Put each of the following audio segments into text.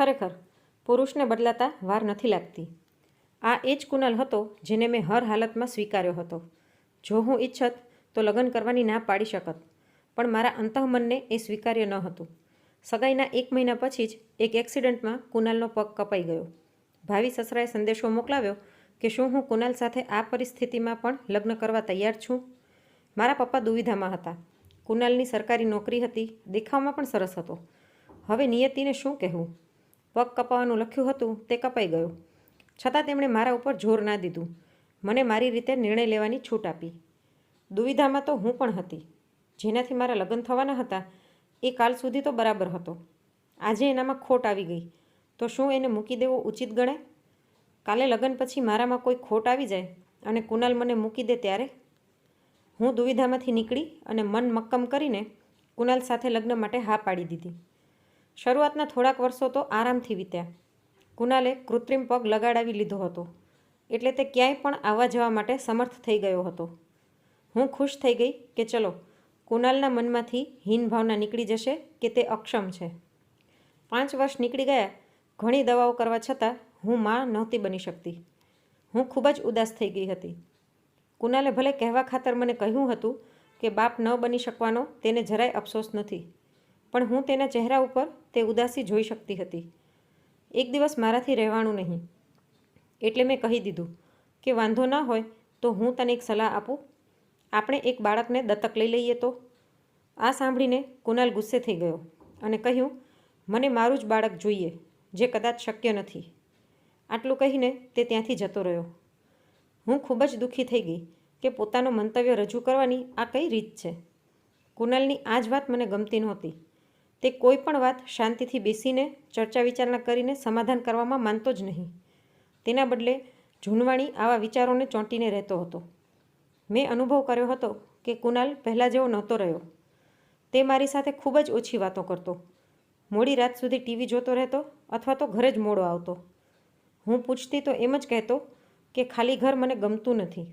ખરેખર પુરુષને બદલાતા વાર નથી લાગતી. આ એ જ કુનાલ હતો જેને મેં હર હાલતમાં સ્વીકાર્યો હતો. જો હું ઈચ્છત તો લગ્ન કરવાની ના પાડી શકત, પણ મારા અંતઃમનને એ સ્વીકાર્ય ન હતું. સગાઈના એક મહિના પછી જ એક એક્સિડન્ટમાં કુનાલનો પગ કપાઈ ગયો. ભાવિ સસરાએ સંદેશો મોકલાવ્યો કે શું હું કુનાલ સાથે આ પરિસ્થિતિમાં પણ લગ્ન કરવા તૈયાર છું? મારા પપ્પા દુવિધામાં હતા. કુનાલની સરકારી નોકરી હતી, દેખાવમાં પણ સરસ હતો. હવે નિયતિને શું કહેવું? પગ કપાવવાનું લખ્યું હતું તે કપાઈ ગયો. છતાં તેમણે મારા ઉપર જોર ના દીધું. મને મારી રીતે નિર્ણય લેવાની છૂટ આપી. દુવિધામાં તો હું પણ હતી. જેનાથી મારા લગ્ન થવાના હતા, એ કાલ સુધી તો બરાબર હતો. આજે એનામાં ખોટ આવી ગઈ. તો શું એને મૂકી દેવો ઉચિત ગણે કાલે લગ્ન પછી મારામાં કોઈ ખોટ આવી જાય અને કુનાલ મને મૂકી દે ત્યારે? હું દુવિધામાંથી નીકળી અને મન મક્કમ કરીને કુનાલ સાથે લગ્ન માટે હા પાડી દીધી. શરૂઆતના થોડાક વર્ષો તો આરામથી વીત્યા. કુનાલે કૃત્રિમ પગ લગાડાવી લીધો હતો. એટલે તે ક્યાંય પણ આવવા જવા માટે સમર્થ થઈ ગયો હતો. હું ખુશ થઈ ગઈ કે ચલો, કુનાલના મનમાંથી હીન ભાવના નીકળી જશે કે તે અક્ષમ છે. પાંચ વર્ષ નીકળી ગયા, ઘણી દવાઓ કરવા છતાં હું માં નહોતી બની શકતી. હું ખૂબ જ ઉદાસ થઈ ગઈ હતી. કુનાલે ભલે કહેવા ખાતર મને કહ્યું હતું કે બાપ ન બની શકવાનો તેને જરાય અફસોસ નથી. પણ હું તેના ચહેરા ઉપર તે ઉદાસી જોઈ શકતી હતી. એક દિવસ મારાથી રહેવાનું નહીં. એટલે મેં કહી દીધું કે વાંધો ના હોય તો હું તને એક સલાહ આપું. આપણે એક બાળકને દત્તક લઈ લઈએ તો? આ સાંભળીને કુનાલ ગુસ્સે થઈ ગયો અને કહ્યું, મને મારું જ બાળક જોઈએ, જે કદાચ શક્ય નથી. આટલું કહીને તે ત્યાંથી જતો રહ્યો. હું ખૂબ જ દુઃખી થઈ ગઈ કે પોતાનું મંતવ્ય રજૂ કરવાની આ કઈ રીત છે? કુનાલની આ જ વાત મને ગમતી નહોતી. તે કોઈ પણ વાત શાંતિથી બેસીને, ચર્ચા વિચારણા કરીને સમાધાન કરવામાં માનતો જ નહીં. તેના બદલે જૂનવાણી આવા વિચારોને ચોંટીને રહેતો હતો. મેં અનુભવ કર્યો હતો કે કુનાલ પહેલાં જેવો નહોતો રહ્યો. તે મારી સાથે ખૂબ જ ઓછી વાતો કરતો. મોડી રાત સુધી ટીવી જોતો રહેતો અથવા તો ઘરે જ મોડો આવતો. હું પૂછતી તો એમ જ કહેતો કે ખાલી ઘર મને ગમતું નથી.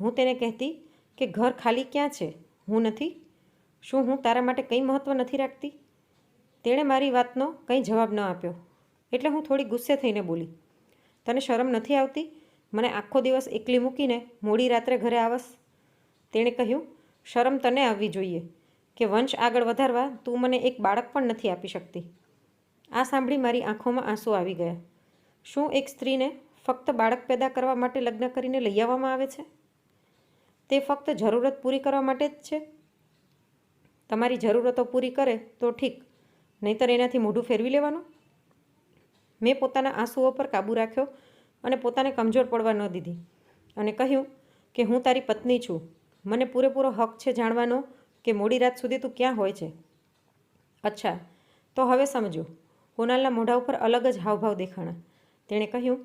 હું તેને કહેતી કે ઘર ખાલી ક્યાં છે? હું નથી? શું હું તારા માટે કંઈ મહત્ત્વ નથી રાખતી? તેણે મારી વાતનો કંઈ જવાબ ન આપ્યો. એટલે હું થોડી ગુસ્સે થઈને બોલી, તને શરમ નથી આવતી? મને આખો દિવસ એકલી મૂકીને મોડી રાત્રે ઘરે આવસ. તેણે કહ્યું, શરમ તને આવવી જોઈએ. કે વંશ આગળ વધારવા તું મને એક બાળક પણ નથી આપી શકતી. આ સાંભળી મારી આંખોમાં આંસુ આવી ગયા. શું એક સ્ત્રીને ફક્ત બાળક પેદા કરવા માટે લગ્ન કરીને લઈ આવવામાં આવે છે? તે ફક્ત જરૂરત પૂરી કરવા માટે જ છે? તમારી જરૂરતો પૂરી કરે તો ઠીક. નહીંતર એનાથી મોઢું ફેરવી લેવાનું? મેં પોતાના આંસુઓ પર કાબૂ રાખ્યો અને પોતાને કમજોર પડવા ન દીધી અને કહ્યું કે હું તારી પત્ની છું. મને પૂરેપૂરો હક છે જાણવાનો કે મોડી રાત સુધી તું ક્યાં હોય છે. અચ્છા, તો હવે સમજો. કુનાલના મોઢા ઉપર અલગ જ હાવભાવ દેખાણા. તેણે કહ્યું,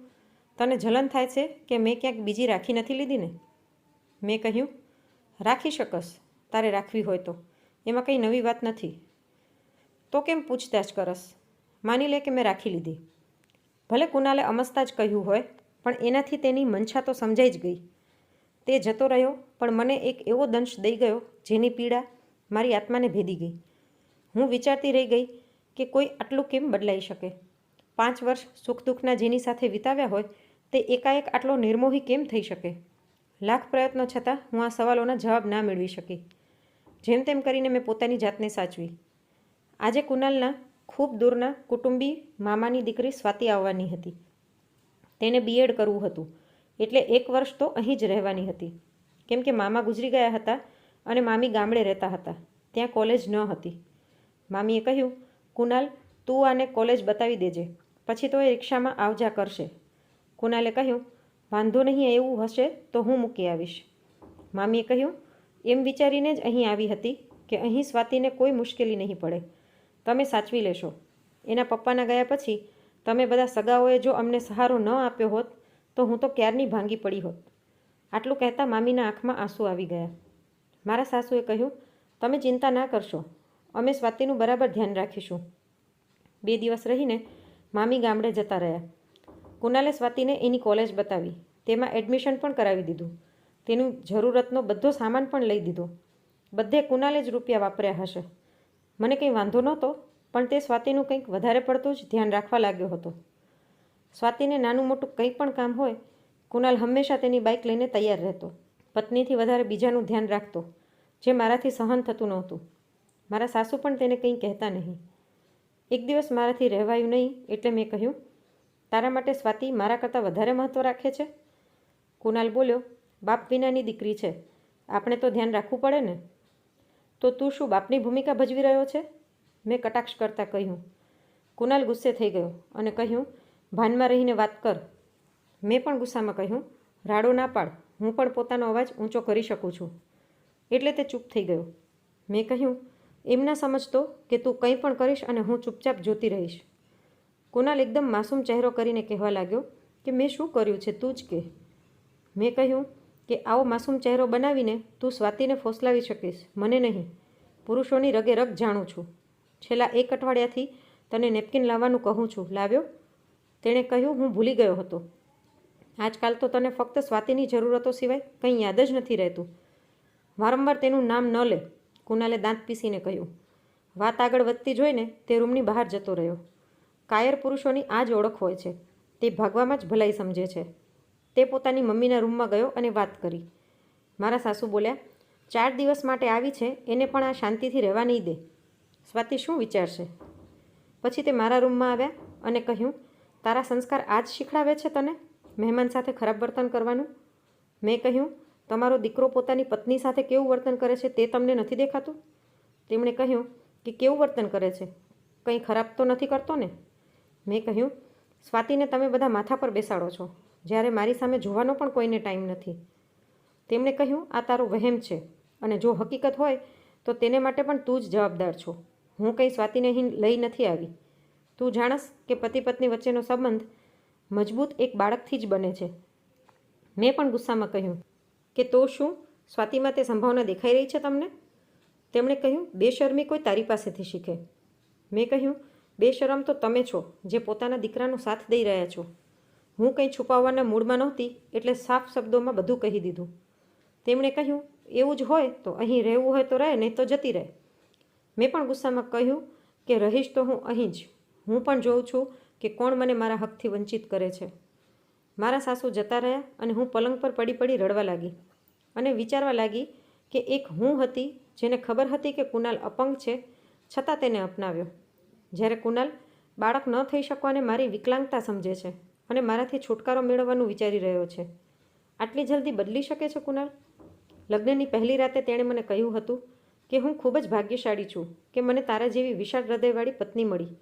તને જલન થાય છે કે મેં ક્યાંક બીજી રાખી નથી લીધી ને? મેં કહ્યું, રાખી શકસ. તારે રાખવી હોય તો. એમાં કંઈ નવી વાત નથી. તો કેમ પૂછતાછ કરસ? માની લે કે મેં રાખી લીધી. ભલે કુનાલે અમસ્તા જ કહ્યું હોય, પણ એનાથી તેની મંછા તો સમજાઈ જ ગઈ. તે જતો રહ્યો, પણ મને એક એવો દંશ દઈ ગયો, જેની પીડા મારી આત્માને ભેદી ગઈ. હું વિચારતી રહી ગઈ કે કોઈ આટલું કેમ બદલાઈ શકે? પાંચ વર્ષ સુખ દુઃખના જેની સાથે વિતાવ્યા હોય, તે એકાએક આટલો નિર્મોહી કેમ થઈ શકે? લાખ પ્રયત્નો છતાં હું આ સવાલોના જવાબ ના મેળવી શકી. જેમ તેમ કરીને મેં પોતાની જાતને સાચવી. આજે કુનાલના ખૂબ દૂરના કુટુંબી મામાની દીકરી સ્વાતિ આવવાની હતી. તેને બીએડ કરવું હતું. એટલે એક વર્ષ તો અહીં જ રહેવાની હતી. કેમ કે મામા ગુજરી ગયા હતા અને મામી ગામડે રહેતા હતા. ત્યાં કોલેજ ન હતી. મામીએ કહ્યું, કુનાલ, તું આને કોલેજ બતાવી દેજે. પછી તો એ રિક્ષામાં આવજા કરશે. કુનાલે કહ્યું, વાંધો નહીં, એવું હશે તો હું મૂકી આવીશ. મામીએ કહ્યું એમ વિચારીને જ અહીં આવી હતી કે અહીં સ્વાતિને કોઈ મુશ્કેલી નહીં પડે. તમે સાચવી લેશો. એના પપ્પાના ગયા પછી તમે બધા સગાઓએ જો અમને સહારો ન આપ્યો હોત, તો હું તો ક્યારની ભાંગી પડી હોત. આટલું કહેતા મામીના આંખમાં આંસુ આવી ગયા. મારા સાસુએ કહ્યું, તમે ચિંતા ના કરશો. અમે સ્વાતિનું બરાબર ધ્યાન રાખીશું. બે દિવસ રહીને મામી ગામડે જતા રહ્યા. કુનાલે સ્વાતિને એની કોલેજ બતાવી. તેમાં એડમિશન પણ કરાવી દીધું. તેનું જરૂરતનો બધો સામાન પણ લઈ દીધો. બધે કુનાલે જ રૂપિયા વાપર્યા હશે. મને કંઈ વાંધો નહોતો, પણ તે સ્વાતિનું કંઈક વધારે પડતું જ ધ્યાન રાખવા લાગ્યો હતો. સ્વાતિને નાનું મોટું કંઈ પણ કામ હોય, કુનાલ હંમેશા તેની બાઇક લઈને તૈયાર રહેતો. પત્નીથી વધારે બીજાનું ધ્યાન રાખતો, જે મારાથી સહન થતું નહોતું. મારા સાસુ પણ તેને કંઈ કહેતા નહીં. એક દિવસ મારાથી રહેવાયું નહીં એટલે મેં કહ્યું, તારા માટે સ્વાતિ મારા કરતાં વધારે મહત્ત્વ રાખે છે? કુનાલ બોલ્યો બાપ વિનાની દીકરી છે. આપણે તો ધ્યાન રાખવું પડે ને. તો તું શું બાપની ભૂમિકા ભજવી રહ્યો છે? મેં કટાક્ષ કરતાં કહ્યું. કુનાલ ગુસ્સે થઈ ગયો અને કહ્યું, ભાનમાં રહીને વાત કર. મેં પણ ગુસ્સામાં કહ્યું, રાડો ના પાડ, હું પણ પોતાનો અવાજ ઊંચો કરી શકું છું. એટલે તે ચૂપ થઈ ગયો. મેં કહ્યું એમ ના સમજતો કે તું કંઈ પણ કરીશ અને હું ચૂપચાપ જોતી રહીશ. કુનાલ એકદમ માસૂમ ચહેરો કરીને કહેવા લાગ્યો કે, મેં શું કર્યું છે? તું જ કે. મેં કહ્યું કે આવો માસૂમ ચહેરો બનાવીને તું સ્વાતિને ફોસલાવી શકીશ. મને નહીં. પુરુષોની રગે રગ જાણું છું. છેલ્લા એક અઠવાડિયાથી તને નેપકિન લાવવાનું કહું છું. લાવ્યો? તેણે કહ્યું, હું ભૂલી ગયો હતો. આજકાલ તો તને ફક્ત સ્વાતિની જરૂરતો સિવાય કંઈ યાદ જ નથી રહેતું. વારંવાર તેનું નામ ન લે, કુનાલે દાંત પીસીને કહ્યું. વાત આગળ વધતી જોઈને તે રૂમની બહાર જતો રહ્યો. કાયર પુરુષોની આ જ ઓળખ હોય છે. તે ભાગવામાં જ ભલાઈ સમજે છે. તે પોતાની મમ્મીના રૂમમાં ગયો અને વાત કરી. મારા સાસુ બોલ્યા, ચાર દિવસ માટે આવી છે, એને પણ આ શાંતિથી રહેવા નહીં દે. સ્વાતિ શું વિચારશે? પછી તે મારા રૂમમાં આવ્યા અને કહ્યું, તારા સંસ્કાર આજ શીખડાવે છે તને? મહેમાન સાથે ખરાબ વર્તન કરવાનું? મેં કહ્યું, તમારો દીકરો પોતાની પત્ની સાથે કેવું વર્તન કરે છે તે તમને નથી દેખાતું? તેમણે કહ્યું, કે કેવું વર્તન કરે છે? કંઈ ખરાબ તો નથી કરતો ને? મેં કહ્યું, સ્વાતિને તમે બધા માથા પર બેસાડો છો. જ્યારે મારી સામે જોવાનો પણ કોઈને ટાઈમ નથી. તેમણે કહ્યું, આ તારો વહેમ છે અને જો હકીકત હોય, તો તેને માટે પણ તું જ જવાબદાર છો. હું કંઈ સ્વાતિને લઈ નથી આવી. તું જાણસ કે પતિ પત્ની વચ્ચેનો સંબંધ મજબૂત એક બાળકથી જ બને છે. મેં પણ ગુસ્સામાં કહ્યું, કે તો શું? સ્વાતિમાં તે સંભાવના દેખાઈ રહી છે તમને? તેમણે કહ્યું, બેશરમી કોઈ તારી પાસેથી શીખે. મેં કહ્યું, બેશરમ તો તમે છો, જે પોતાના દીકરાનો સાથ દઈ રહ્યા છો. હું કંઈ છુપાવવાના મૂડમાં નહોતી એટલે સાફ શબ્દોમાં બધું કહી દીધું. તેમણે કહ્યું, એવું જ હોય તો અહીં રહેવું હોય તો રહે, નહીં તો જતી રહે. મેં પણ ગુસ્સામાં કહ્યું કે, રહીશ તો હું અહીં જ. હું પણ જોઉં છું કે કોણ મને મારા હકથી વંચિત કરે છે. મારા સાસુ જતા રહ્યા અને હું પલંગ પર પડી પડી રડવા લાગી અને વિચારવા લાગી કે એક હું હતી જેને ખબર હતી કે કુનાલ અપંગ છે, છતાં તેને અપનાવ્યો. જ્યારે કુનાલ બાળક ન થઈ શકવાને મારી વિકલાંગતા સમજે છે. અને મારાથી છુટકારો મેળવવાનું વિચારી રહ્યો છે. આટલી જલ્દી બદલી શકે છે કુનાલ લગ્નની પહેલી રાતે તેણે મને કહ્યું હતું કે હું ખૂબ જ ભાગ્યશાળી છું કે મને તારા જેવી વિશાળ હૃદયવાળી પત્ની મળી.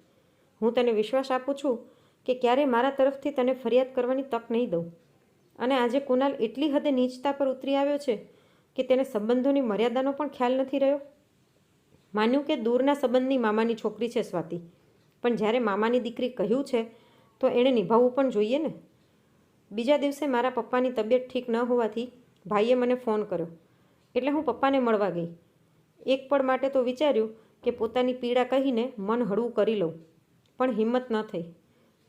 હું તને વિશ્વાસ આપું છું કે ક્યારેય મારા તરફથી તને ફરિયાદ કરવાની તક નહીં દઉં. અને આજે કુનાલ એટલી હદે નીચતા પર ઉતરી આવ્યો છે કે તેને સંબંધોની મર્યાદાનો પણ ખ્યાલ નથી રહ્યો. માન્યું કે દૂરના સંબંધની મામાની છોકરી છે સ્વાતિ. પણ જ્યારે મામાની દીકરી કહ્યું છે તો એણે નિભાવવું પણ જોઈએ ને? બીજા દિવસે મારા પપ્પાની તબિયત ઠીક ન હોવાથી ભાઈએ મને ફોન કર્યો. એટલે હું પપ્પાને મળવા ગઈ. એક પળ માટે તો વિચાર્યું કે પોતાની પીડા કહીને મન હળવું કરી લઉં, પણ હિંમત ન થઈ.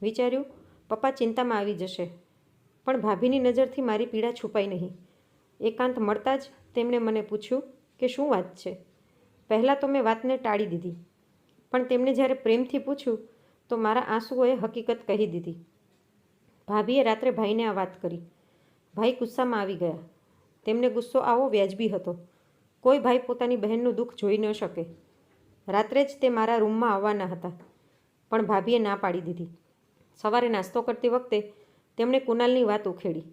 વિચાર્યું, પપ્પા ચિંતામાં આવી જશે, પણ ભાભીની નજરથી મારી પીડા છુપાઈ નહીં. એકાંત મળતા જ તેમણે મને પૂછ્યું કે શું વાત છે? પહેલાં તો મેં વાતને ટાળી દીધી, પણ તેમણે જ્યારે પ્રેમથી પૂછ્યું તો મારા આંસુઓએ હકીકત કહી દીધી. ભાભીએ રાત્રે ભાઈને આ વાત કરી. ભાઈ ગુસ્સામાં આવી ગયા. તેમને ગુસ્સો આવો વ્યાજબી હતો. કોઈ ભાઈ પોતાની બહેનનું દુઃખ જોઈ ન શકે. રાત્રે જ તે મારા રૂમમાં આવવાના હતા, પણ ભાભીએ ના પાડી દીધી. સવારે નાસ્તો કરતી વખતે તેમણે કુનાલની વાત ઉખેડી.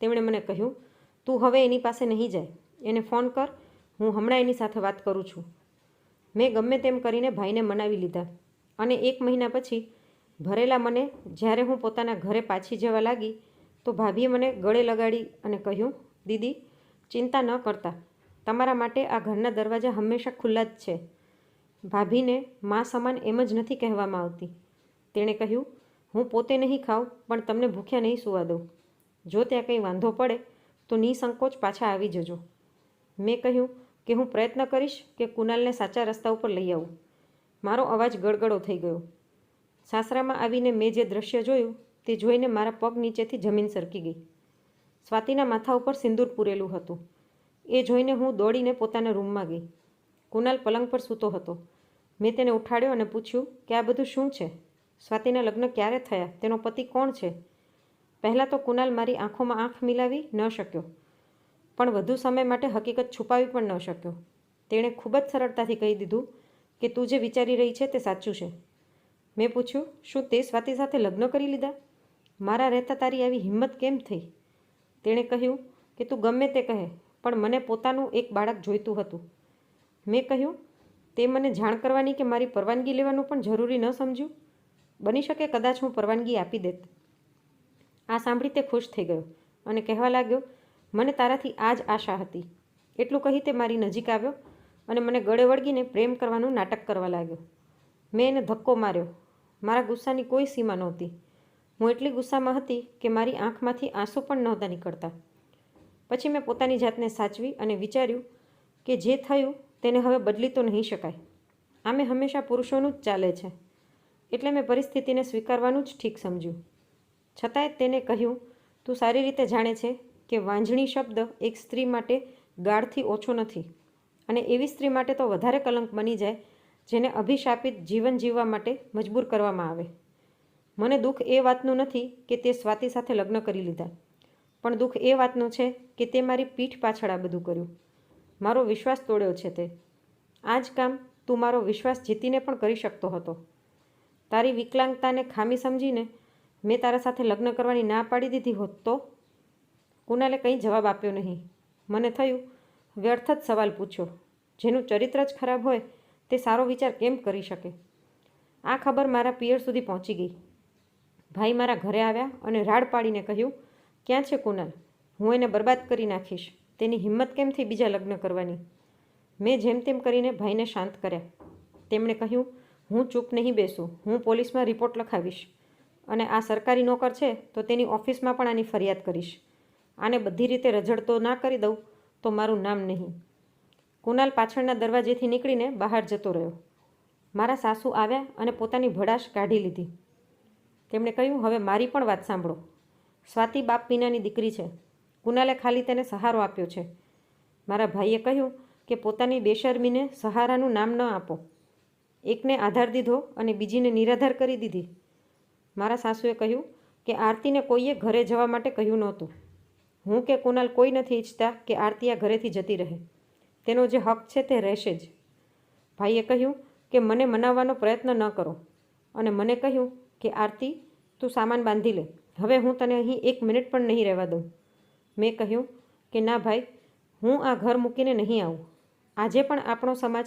તેમણે મને કહ્યું, તું હવે એની પાસે નહીં જાય. એને ફોન કર. હું હમણાં એની સાથે વાત કરું છું. મેં ગમે તેમ કરીને ભાઈને મનાવી લીધા. અને એક મહિના પછી ભરેલા મને જ્યારે હું પોતાના ઘરે પાછી જવા લાગી, તો ભાભીએ મને ગળે લગાડી અને કહ્યું, દીદી, ચિંતા ન કરતા. તમારા માટે આ ઘરના દરવાજા હંમેશા ખુલ્લા જ છે. ભાભીને મા સમાન એમ જ નથી કહેવામાં આવતી. તેણે કહ્યું, હું પોતે નહીં ખાઉં, પણ તમને ભૂખ્યા નહીં સુવા દઉં. જો ત્યાં કંઈ વાંધો પડે, તો નિસંકોચ પાછા આવી જજો. મેં કહ્યું કે હું પ્રયત્ન કરીશ કે કુનાલને સાચા રસ્તા ઉપર લઈ આવું. મારો અવાજ ગળગળો થઈ ગયો. સાસરામાં આવીને મેં જે દ્રશ્ય જોયું, તે જોઈને મારા પગ નીચેથી જમીન સરકી ગઈ. સ્વાતિના માથા ઉપર સિંદૂર પૂરેલું હતું. એ જોઈને હું દોડીને પોતાના રૂમમાં ગઈ. કુનાલ પલંગ પર સૂતો હતો. મેં તેને ઉઠાડ્યો અને પૂછ્યું, કે આ બધું શું છે? સ્વાતિના લગ્ન ક્યારે થયા? તેનો પતિ કોણ છે? પહેલાં તો કુનાલ મારી આંખોમાં આંખ મિલાવી ન શક્યો, પણ વધુ સમય માટે હકીકત છુપાવી પણ ન શક્યો. તેણે ખૂબ જ સરળતાથી કહી દીધું કે તું જે વિચારી રહી છે તે સાચું છે? મેં પૂછ્યું, શું તે સ્વાતિ સાથે લગ્ન કરી લીધા? મારા રહેતા તારી આવી હિંમત કેમ થઈ? તેણે કહ્યું કે તું ગમે તે કહે, પણ મને પોતાનું એક બાળક જોઈતું હતું. મેં કહ્યું, તે મને જાણ કરવાની કે મારી પરવાનગી લેવાનું પણ જરૂરી ન સમજ્યું? બની શકે કદાચ હું પરવાનગી આપી દેત. આ સાંભળી તે ખુશ થઈ ગયો અને કહેવા લાગ્યો, મને તારાથી આ જ આશા હતી. એટલું કહી તે મારી નજીક આવ્યો અને મને ગળે વળગીને પ્રેમ કરવાનું નાટક કરવા લાગ્યો. મેં એને ધક્કો માર્યો. મારા ગુસ્સાની કોઈ સીમા નહોતી. હું એટલી ગુસ્સામાં હતી કે મારી આંખમાંથી આંસુ પણ નહોતા નીકળતા. પછી મેં પોતાની જાતને સાચવી અને વિચાર્યું કે જે થયું તેને હવે બદલી તો નહીં શકાય. આમે હંમેશા પુરુષોનું જ ચાલે છે. એટલે મેં પરિસ્થિતિને સ્વીકારવાનું જ ઠીક સમજ્યું. છતાંય તેને કહ્યું, તું સારી રીતે જાણે છે કે વાંજણી શબ્દ એક સ્ત્રી માટે ગાઢથી ઓછો નથી. અને એવી સ્ત્રી માટે તો વધારે કલંક બની જાય, જેને અભિશાપિત જીવન જીવવા માટે મજબૂર કરવામાં આવે. મને દુઃખ એ વાતનું નથી કે તે સ્વાતિ સાથે લગ્ન કરી લીધા, પણ દુઃખ એ વાતનું છે કે તે મારી પીઠ પાછળ આ બધું કર્યું. મારો વિશ્વાસ તોડ્યો છે તે. આ જ કામ તું મારો વિશ્વાસ જીતીને પણ કરી શકતો હતો. તારી વિકલાંગતાને ખામી સમજીને મેં તારા સાથે લગ્ન કરવાની ના પાડી દીધી હોત તો? કુનાલે કંઈ જવાબ આપ્યો નહીં. મને થયું વ્યર્થ જ સવાલ પૂછ્યો. જેનું ચરિત્ર જ ખરાબ હોય, તે સારો વિચાર કેમ કરી શકે? આ ખબર મારા પિયર સુધી પહોંચી ગઈ. ભાઈ મારા ઘરે આવ્યા અને રાડ પાડીને કહ્યું, ક્યાં છે કુનાલ? હું એને બરબાદ કરી નાખીશ. તેની હિંમત કેમ થઈ બીજા લગ્ન કરવાની? મેં જેમ તેમ કરીને ભાઈને શાંત કર્યા. તેમણે કહ્યું, હું ચૂપ નહીં બેસું. હું પોલીસમાં રિપોર્ટ લખાવીશ. અને આ સરકારી નોકર છે, તો તેની ઓફિસમાં પણ આની ફરિયાદ કરીશ. આને બધી રીતે રઝળતો ના કરી દઉં. તો મારું નામ નહીં. કુનાલ પાછળના દરવાજેથી નીકળીને બહાર જતો રહ્યો. મારા સાસુ આવ્યા અને પોતાની ભડાશ કાઢી લીધી. તેમણે કહ્યું, હવે મારી પણ વાત સાંભળો. સ્વાતિ બાપ પીનાની દીકરી છે. કુનાલે ખાલી તેને સહારો આપ્યો છે. મારા ભાઈએ કહ્યું કે પોતાની બેશરમીને સહારાનું નામ ન આપો. એકને આધાર દીધો અને બીજીને નિરાધાર કરી દીધી. મારા સાસુએ કહ્યું કે આરતીને કોઈએ ઘરે જવા માટે કહ્યું નહોતું. હું કે કુનાલ કોઈ નથી ઈચ્છતા કે આરતી આ ઘરેથી જતી રહે. તેનો જે હક છે તે રહેશે જ. ભાઈએ કહ્યું કે મને મનાવવાનો પ્રયત્ન ન કરો અને મને કહ્યું કે આરતી, તું સામાન બાંધી લે. હવે હું તને અહીં એક મિનિટ પણ નહીં રહેવા દઉં. મેં કહ્યું કે ના ભાઈ, હું આ ઘર મૂકીને નહીં આવું. આજે પણ આપણો સમાજ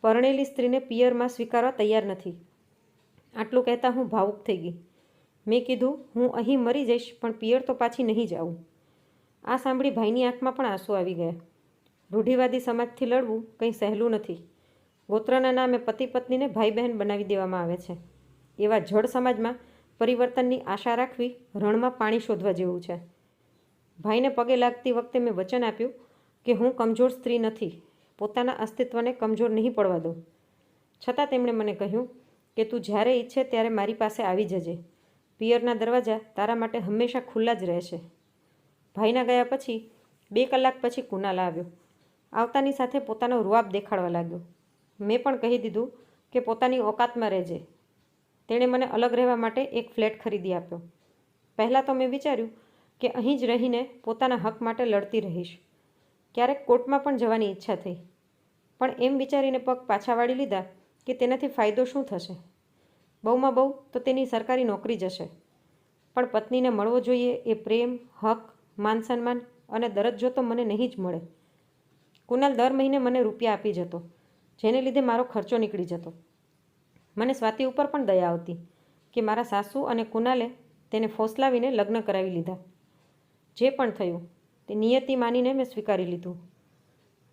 પરણેલી સ્ત્રીને પિયરમાં સ્વીકારવા તૈયાર નથી. આટલું કહેતા હું ભાવુક થઈ ગઈ. મેં કીધું, હું અહીં મરી જઈશ, પણ પિયર તો પાછી નહીં જાઉં આ સાંભળી ભાઈની આંખમાં પણ આંસુ આવી ગયા. રૂઢિવાદી સમાજથી લડવું કંઈ સહેલું નથી. ગોત્રના નામે પતિ પત્નીને ભાઈ બહેન બનાવી દેવામાં આવે છે. એવા જળ સમાજમાં પરિવર્તનની આશા રાખવી રણમાં પાણી શોધવા જેવું છે. ભાઈને પગે લાગતી વખતે મેં વચન આપ્યું કે હું કમજોર સ્ત્રી નથી. પોતાના અસ્તિત્વને કમજોર નહીં પડવા દઉં. છતાં તેમણે મને કહ્યું કે તું જ્યારે ઈચ્છે ત્યારે મારી પાસે આવી જજે. પિયરના દરવાજા તારા માટે હંમેશા ખુલ્લા જ રહેશે. ભાઈના ગયા પછી બે કલાક પછી કુનાલ આવ્યો. આવતાની સાથે પોતાનો રૂઆબ દેખાડવા લાગ્યો. મેં પણ કહી દીધું કે પોતાની ઓકાતમાં રહેજે. તેણે મને અલગ રહેવા માટે એક ફ્લેટ ખરીદી આપ્યો. પહેલાં તો મેં વિચાર્યું કે અહીં જ રહીને પોતાના હક માટે લડતી રહીશ. ક્યારેક કોર્ટમાં પણ જવાની ઈચ્છા થઈ. પણ એમ વિચારીને પગ પાછા વાળી લીધા કે તેનાથી ફાયદો શું થશે? બહુમાં બહુ તો તેની સરકારી નોકરી જશે પણ પત્નીને મળવો જોઈએ એ પ્રેમ, હક માન સન્માન અને દરજ્જો તો મને નહીં જ મળે. કુનાલ દર મહિને મને રૂપિયા આપી જતો, જેને લીધે મારો ખર્ચો નીકળી જતો. મને સ્વાતિ ઉપર પણ દયા આવતી કે મારા સાસુ અને કુનાલે તેને ફોસલાવીને લગ્ન કરાવી લીધા. જે પણ થયું, તે નિયતિ માનીને મેં સ્વીકારી લીધું.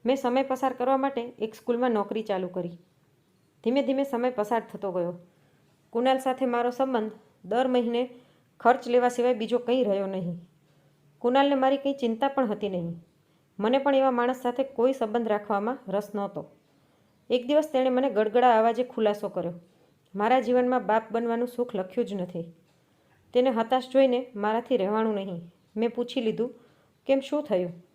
મેં સમય પસાર કરવા માટે એક સ્કૂલમાં નોકરી ચાલુ કરી. ધીમે ધીમે સમય પસાર થતો ગયો. કુનાલ સાથે મારો સંબંધ દર મહિને ખર્ચ લેવા સિવાય બીજો કંઈ રહ્યો નહીં. કુનાલને મારી કંઈ ચિંતા પણ હતી નહીં. મને પણ એવા માણસ સાથે કોઈ સંબંધ રાખવામાં રસ નહોતો. એક દિવસ તેણે મને ગડગડા અવાજે ખુલાસો કર્યો. મારા જીવનમાં બાપ બનવાનું સુખ લખ્યું જ નથી. તેને હતાશ જોઈને મારાથી રહેવાનું નહીં. મેં પૂછી લીધું, કેમ શું થયું?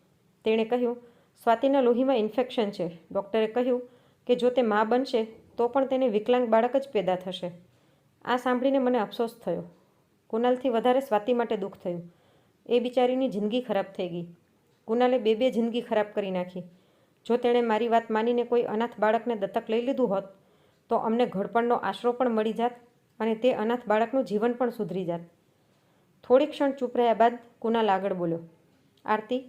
તેણે કહ્યું, સ્વાતિના લોહીમાં ઇન્ફેક્શન છે. ડૉક્ટરે કહ્યું કે જો તે મા બનશે, તો પણ તેને વિકલાંગ બાળક જ પેદા થશે. આ સાંભળીને મને અફસોસ થયો. કુનાલથી વધારે સ્વાતિ માટે દુઃખ થયું. એ બિચારીની જિંદગી ખરાબ થઈ ગઈ. કુનાલે બે બે જિંદગી ખરાબ કરી નાખી. જો તેણે મારી વાત માનીને કોઈ અનાથ બાળકને દત્તક લઈ લીધું હોત, તો અમને ઘડપણનો આશરો પણ મળી જાત અને તે અનાથ બાળકનું જીવન પણ સુધરી જાત. થોડી ક્ષણ ચૂપ રહ્યા બાદ કુનાલ આગળ બોલ્યો, આરતી,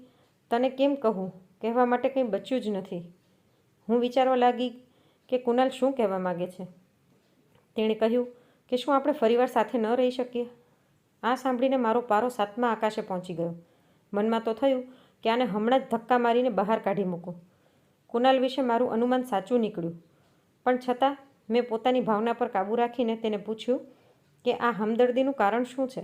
તને કેમ કહું? કહેવા માટે કંઈ બચ્યું જ નથી. હું વિચારવા લાગી કે કુનાલ શું કહેવા માગે છે. તેણે કહ્યું કે શું આપણે ફરીવાર સાથે ન રહી શકીએ? આ સાંભળીને મારો પારો સાતમા આકાશે પહોંચી ગયો. મનમાં તો થયું કે આને હમણાં જ ધક્કા મારીને બહાર કાઢી મૂકું. કુનાલ વિશે મારું અનુમાન સાચું નીકળ્યું. પણ છતાં મેં પોતાની ભાવના પર કાબૂ રાખીને તેને પૂછ્યું કે આ હમદર્દીનું કારણ શું છે?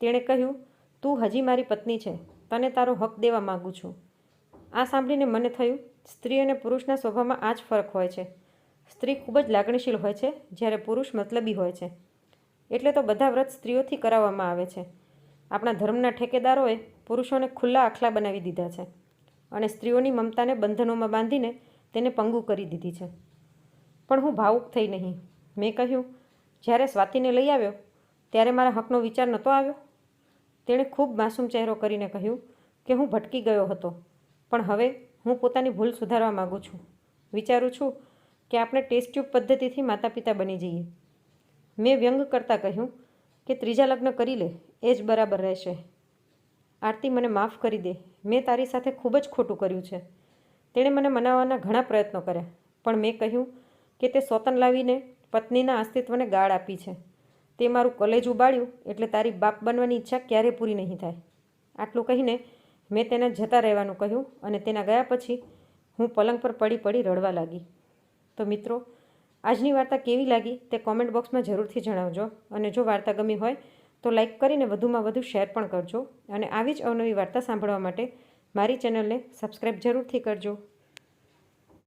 તેણે કહ્યું, તું હજી મારી પત્ની છે. તને તારો હક દેવા માગું છું. આ સાંભળીને મને થયું, સ્ત્રી અને પુરુષના સ્વભાવમાં આ જ ફરક હોય છે. સ્ત્રી ખૂબ જ લાગણીશીલ હોય છે, જ્યારે પુરુષ મતલબી હોય છે. એટલે તો બધા વ્રત સ્ત્રીઓથી કરાવવામાં આવે છે. આપણા ધર્મના ઠેકેદારોએ પુરુષોને ખુલ્લા આખલા બનાવી દીધા છે અને સ્ત્રીઓની મમતાને બંધનોમાં બાંધીને તેને પંગુ કરી દીધી છે. પણ હું ભાવુક થઈ નહીં. મેં કહ્યું, જ્યારે સ્વાતિને લઈ આવ્યો, ત્યારે મારા હકનો વિચાર નહોતો આવ્યો. તેણે ખૂબ માસૂમ ચહેરો કરીને કહ્યું કે હું ભટકી ગયો હતો, પણ હવે હું પોતાની ભૂલ સુધારવા માગું છું. વિચારું છું કે આપણે ટેસ્ટ ટ્યુબ પદ્ધતિથી માતા પિતા બની જઈએ. મેં વ્યંગ કરતાં કહ્યું કે ત્રીજા લગ્ન કરી લે, એ જ બરાબર રહેશે. આરતી મને માફ કરી દે, મેં તારી સાથે ખૂબ જ ખોટું કર્યું છે. તેણે મને મનાવવાના ઘણા પ્રયત્નો કર્યા, પણ મેં કહ્યું કે તે સોતન લાવીને પત્નીના અસ્તિત્વને ગાળ આપી છે. તે મારું કલેજ ઉબાળ્યું એટલે તારી બાપ બનવાની ઈચ્છા ક્યારેય પૂરી નહીં થાય. આટલું કહીને મેં તેને જતા રહેવાનું કહ્યું અને તેના ગયા પછી હું પલંગ પર પડી પડી રડવા લાગી. તો મિત્રો આજની વાર્તા કેવી લાગી તે કોમેન્ટ બોક્સમાં જરૂરથી જણાવજો. અને જો વાર્તા ગમી હોય તો લાઇક કરીને વધુમાં વધુ શેર પણ કરજો. અને આવી જ અવનવી વાર્તા સાંભળવા માટે મારી ચેનલને સબસ્ક્રાઈબ જરૂરથી કરજો.